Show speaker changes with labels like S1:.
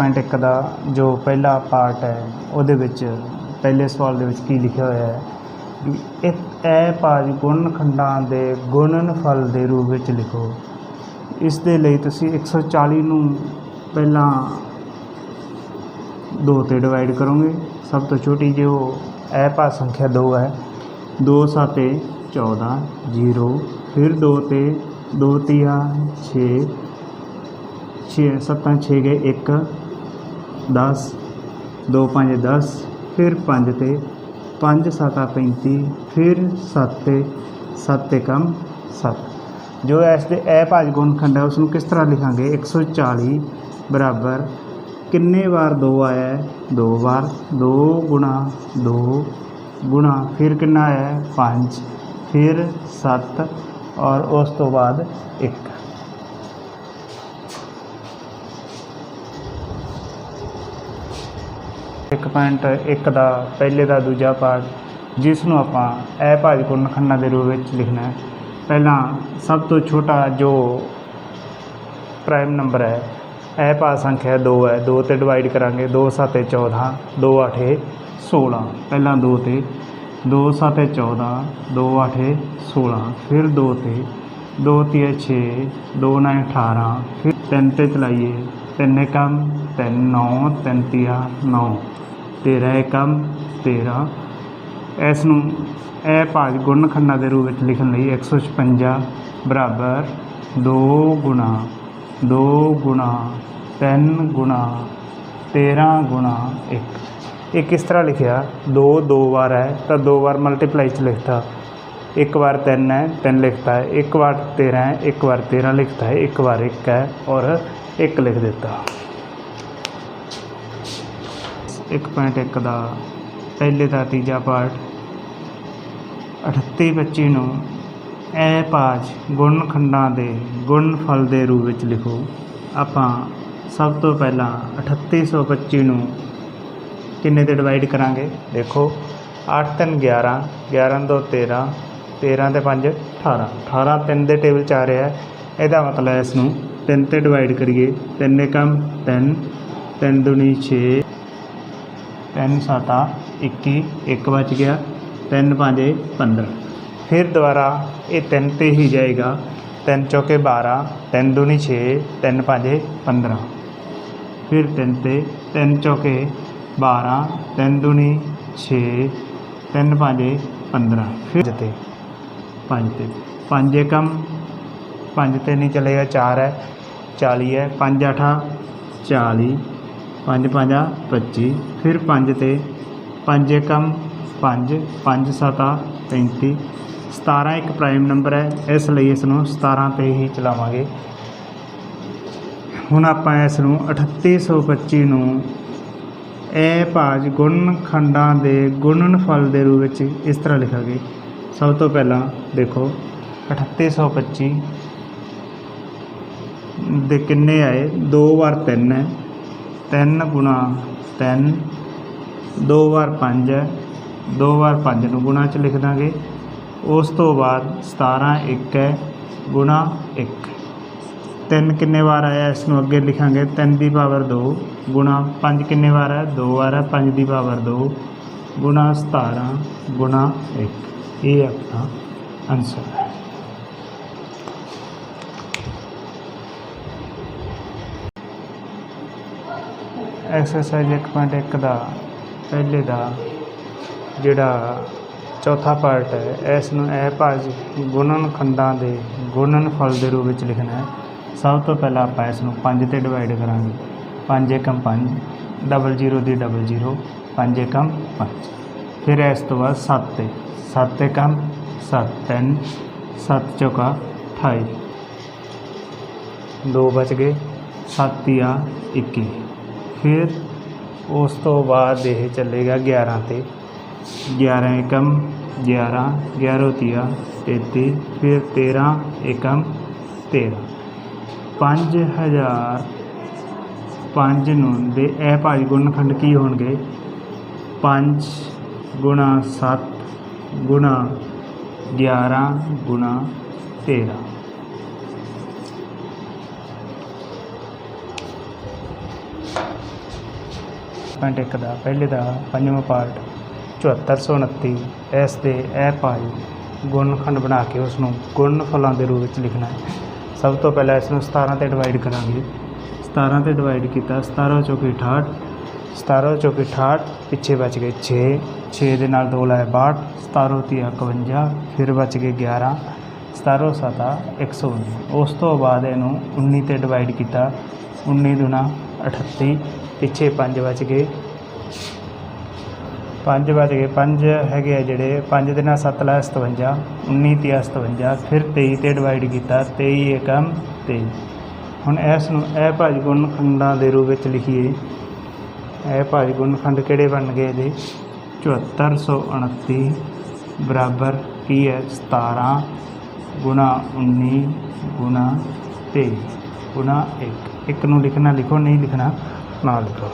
S1: 1.1 ਦਾ ਜੋ ਪਹਿਲਾ ਪਾਰਟ ਹੈ, ਉਹਦੇ ਵਿੱਚ ਪਹਿਲੇ ਸਵਾਲ ਦੇ ਵਿੱਚ ਕੀ ਲਿਖਿਆ ਹੋਇਆ ਹੈ? ਵੀ ਇਹ ਇਹ ਭਾਜ ਗੁਣ ਖੰਡਾਂ ਦੇ ਗੁਣਨਫਲ ਦੇ ਰੂਪ ਵਿੱਚ ਲਿਖੋ। ਇਸ ਦੇ ਲਈ ਤੁਸੀਂ 140 ਨੂੰ ਪਹਿਲਾਂ ਦੋ ਤੇ ਡਿਵਾਈਡ ਕਰੋਗੇ। ਸਭ ਤੋਂ ਛੋਟੀ ਜੋ ਇਹ ਭਾਜ ਸੰਖਿਆ 2 ਹੈ। 2 ਸਾਤੇ 14 0 ਫਿਰ 2 ਤੇ 2 ਤੀਆ 6 ਛੇ ਸੱਤਾਂ ਛੇ ਗਏ 1 10 2 5 10 ਫਿਰ 5 ਤੇ 5 ਸੱਤਾ 35 ਫਿਰ 7 ਤੇ 7 ਤੇ ਕਮ 7 ਜੋ ਇਸ ਦੇ ਇਹ ਭਾਜ ਗੁਣਖੰਡ ਹੈ ਉਸ ਨੂੰ ਕਿਸ ਤਰ੍ਹਾਂ ਲਿਖਾਂਗੇ? 140 ਬਰਾਬਰ ਕਿੰਨੇ ਵਾਰ 2 ਆਇਆ ਹੈ? 2 ਵਾਰ 2 ਗੁਣਾ 2 ਗੁਣਾ, ਫਿਰ ਕਿੰਨਾ ਆਇਆ ਹੈ? 5 ਫਿਰ 7 ਔਰ ਉਸ ਤੋਂ ਬਾਅਦ 1 1.1 ਦਾ, ਪਹਿਲੇ ਦਾ, ਦੂਜਾ ਪਾਠ, ਜਿਸ ਨੂੰ ਆਪਾਂ ਐ ਭਾਜ ਕੋ ਖੰਨਾ ਦੇ ਰੂਪ ਵਿੱਚ ਲਿਖਣਾ ਹੈ। ਪਹਿਲਾਂ ਸਭ ਤੋਂ ਛੋਟਾ ਜੋ ਪ੍ਰਾਈਮ ਨੰਬਰ ਹੈ ਐ ਭਾਜ ਸੰਖਿਆ 2 ਹੈ। 2 ਤੇ ਡਿਵਾਈਡ ਕਰਾਂਗੇ 2 7 14 2 8 16 ਪਹਿਲਾਂ 2 ਤੇ 2 7 14 2 8 16 ਫਿਰ 2 ਤੇ 2 3 6 2 9 18 ਫਿਰ 3 ਤੇ ਚਲਾਈਏ 3 ਕੰਮ 3 9 3 9 ਤੇਰਾ ਇਹ ਕੰਮ, ਤੇਰਾ। ਇਸ ਨੂੰ ਇਹ ਭਾਜ ਗੁਣ ਖੰਨਾ ਦੇ ਰੂਪ ਵਿੱਚ ਲਿਖਣ ਲਈ 156 ਬਰਾਬਰ 2 ਗੁਣਾ 2 ਗੁਣਾ 3 ਗੁਣਾ 13 ਗੁਣਾ 1 ਇਹ ਕਿਸ ਤਰ੍ਹਾਂ ਲਿਖਿਆ? 2 ਦੋ ਵਾਰ ਹੈ, ਤਾਂ ਦੋ ਵਾਰ ਮਲਟੀਪਲਾਈ ਚ ਲਿਖਤਾ। ਇੱਕ ਵਾਰ 3 ਹੈ 3 ਲਿਖਤਾ ਹੈ। ਇੱਕ ਵਾਰ 13 ਹੈ, ਇੱਕ ਵਾਰ 13 ਲਿਖਤਾ ਹੈ, ਇੱਕ ਵਾਰ 1 ਹੈ ਔਰ 1 ਲਿਖ ਦਿੱਤਾ। 1.1 ਦਾ ਪਹਿਲੇ ਦਾ ਤੀਜਾ ਪਾਠ 38 25 ਨੂੰ ਇਹ ਪਾਜ ਗੁਣ ਖੰਡਾਂ ਦੇ ਗੁਣ ਫਲ ਦੇ ਰੂਪ ਵਿੱਚ ਲਿਖੋ। ਆਪਾਂ ਸਭ ਤੋਂ ਪਹਿਲਾਂ 3825 ਨੂੰ ਕਿੰਨੇ ਤੇ ਡਿਵਾਈਡ ਕਰਾਂਗੇ? ਦੇਖੋ 8 3 11 11 2 13 13 ਤੇ 5 18 18 ਤਿੰਨ ਦੇ ਟੇਬਲ 'ਚ ਆ ਰਿਹਾ ਹੈ। ਇਹਦਾ ਮਤਲਬ ਇਸ ਨੂੰ ਤਿੰਨ ਤੇ ਡਿਵਾਈਡ ਕਰੀਏ। ਤਿੰਨ ਏਕਮ 3 3 ਦੁਨੀ 6 ਤਿੰਨ ਸੱਤਾ 21 ਇੱਕ ਬਚ ਗਿਆ, ਤਿੰਨ ਪੰਜੇ 15 ਫਿਰ ਦੁਬਾਰਾ ਇਹ ਤਿੰਨ ਤੇ ਹੀ ਜਾਏਗਾ, ਤਿੰਨ ਚੌਕੇ 12 ਤਿੰਨ ਦੂਣੀ 6 ਤਿੰਨ ਪੰਜੇ 15 ਫਿਰ ਤਿੰਨ ਤੇ, ਤਿੰਨ ਚੌਕੇ 12 ਤਿੰਨ ਦੂਣੀ 6 ਤਿੰਨ ਪੰਜੇ 15 ਫਿਰ ਤੇ ਪੰਜ ਤੇ, ਪੰਜ ਏਕਮ ਪੰਜ ਤੇ ਨਹੀਂ ਚਲੇਗਾ 4 ਹੈ 40 ਹੈ 5 8 40 ਪੰਜ, ਪੰਜਾ 25 ਫਿਰ 5 ਤੇ 5 ਏਕਮ 5 5 ਸਤਾ 35 17 ਇੱਕ ਪ੍ਰਾਈਮ ਨੰਬਰ ਹੈ। ਇਸ ਲਈ ਇਸ ਨੂੰ 17 ਤੇ ਹੀ ਚਲਾਵਾਂਗੇ। ਹੁਣ ਆਪਾਂ ਇਸ ਨੂੰ 3825 ਨੂੰ ਇਹ ਭਾਜ ਗੁਣ ਖੰਡਾਂ ਦੇ ਗੁਣਨਫਲ ਦੇ ਰੂਪ ਵਿੱਚ ਇਸ ਤਰ੍ਹਾਂ ਲਿਖਾਂਗੇ। ਸਭ ਤੋਂ ਪਹਿਲਾਂ ਦੇਖੋ 3825 ਦੇ ਕਿੰਨੇ ਆਏ? 2 ਵਾਰ 3 ਹੈ। 3 ਗੁਣਾ 3 2 ਵਾਰ 5 ਹੈ 2 ਵਾਰ 5 ਨੂੰ ਗੁਣਾ ਚ ਲਿਖ ਦਾਂਗੇ। ਉਸ ਤੋਂ ਬਾਅਦ 17 1 ਹੈ, ਗੁਣਾ 1 3 ਕਿੰਨੇ ਵਾਰ ਆਇਆ, ਇਸ ਨੂੰ ਅੱਗੇ ਲਿਖਾਂਗੇ। 3 ਦੀ ਪਾਵਰ 2 ਗੁਣਾ 5 ਕਿੰਨੇ ਵਾਰ ਹੈ? 2 ਵਾਰ ਹੈ 5 ਦੀ ਪਾਵਰ 2 ਗੁਣਾ 17 ਗੁਣਾ 1 ਇਹ ਆਪਣਾ ਆਨਸਰ ਹੈ। ਐਕਸਰਸਾਈਜ਼ 1.1 ਦਾ, ਪਹਿਲੇ ਦਾ, ਜਿਹੜਾ ਚੌਥਾ ਪਾਰਟ ਹੈ, ਇਸ ਨੂੰ ਇਹ ਭਾਜ ਗੁਣਨ ਖੰਡਾਂ ਦੇ ਗੁਣਨ ਫਲ ਦੇ ਰੂਪ ਵਿੱਚ ਲਿਖਣਾ ਹੈ। ਸਭ ਤੋਂ ਪਹਿਲਾਂ ਆਪਾਂ ਇਸ ਨੂੰ 5 ਤੇ ਡਿਵਾਈਡ ਕਰਾਂਗੇ। 5 ਏਕਮ 5 ਡਬਲ ਜ਼ੀਰੋ ਦੀ ਡਬਲ ਜ਼ੀਰੋ 5 ਏਕਮ 5 ਫਿਰ ਇਸ ਤੋਂ ਬਾਅਦ 7 ਤੇ 7 ਏਕਮ 7 3 7 ਚੌਕਾ 28 ਦੋ ਬਚ ਗਏ 7 ਆ 21 ਫਿਰ ਉਸ ਤੋਂ ਬਾਅਦ ਇਹ ਚੱਲੇਗਾ 11 ਤੇ। 11 ਏਕਮ 11 11 ਤੀਆ 33 ਫਿਰ 13 ਏਕਮ 13 5000 ਪੰਜ ਨੂੰ ਦੇ, ਇਹ ਭਾਜ ਗੁਣਨਖੰਡ ਕੀ ਹੋਣਗੇ? 5 ਗੁਣਾ 7 ਗੁਣਾ 11 ਗੁਣਾ 13 ਪੁਆਇੰਟ 1 ਦਾ, ਪਹਿਲੇ ਦਾ, ਪੰਜਵਾਂ ਪਾਰਟ 7429 ਇਸ ਦੇ ਇਹ ਭਾਈ ਗੁਣਖੰਡ ਬਣਾ ਕੇ ਉਸ ਨੂੰ ਗੁਣਨਫਲਾਂ ਦੇ ਰੂਪ ਵਿੱਚ ਲਿਖਣਾ ਹੈ। ਸਭ ਤੋਂ ਪਹਿਲਾਂ ਇਸ ਨੂੰ 17 ਤੇ ਡਿਵਾਈਡ ਕਰਾਂਗੇ। 17 ਤੇ ਡਿਵਾਈਡ ਕੀਤਾ 17 ਚੌਕੀ 68 17 ਚੌਕੀ 68 ਪਿੱਛੇ ਬਚ ਗਏ 6 6 ਦੇ ਨਾਲ 2 ਲਾਇਆ 62 17 3 51 ਫਿਰ ਬਚ ਗਏ 11 17 7 119 ਉਸ ਤੋਂ ਬਾਅਦ ਇਹਨੂੰ 19 ਤੇ ਡਿਵਾਈਡ ਕੀਤਾ 19 ਦੁਣਾ 38 ਪਿੱਛੇ 5 ਬਚ ਗਏ। 5 ਬਚ ਗਏ। 5 ਹੈਗੇ ਆ ਜਿਹੜੇ 5 ਦੇ ਨਾਲ 7 ਲਾ 57 19 ਤੀਆ 57 ਫਿਰ 23 ਤੇ ਡਿਵਾਈਡ ਕੀਤਾ 23 ਏਕਮ 23 ਹੁਣ ਇਸ ਨੂੰ, ਇਹ ਭਾਜ ਗੁਣ ਖੰਡਾਂ ਦੇ ਰੂਪ ਵਿੱਚ ਲਿਖੀਏ। ਇਹ ਭਾਜ ਗੁਣ ਖੰਡ ਕਿਹੜੇ ਬਣ ਗਏ ਇਹਦੇ? 7429 ਬਰਾਬਰ ਕੀ ਹੈ? 17 ਗੁਣਾ 19 ਗੁਣਾ 23 ਗੁਣਾ 1 ਇੱਕ ਨੂੰ ਲਿਖਣਾ, ਲਿਖੋ, ਨਹੀਂ ਲਿਖਣਾ। ਨਾ ਲਿਖੋ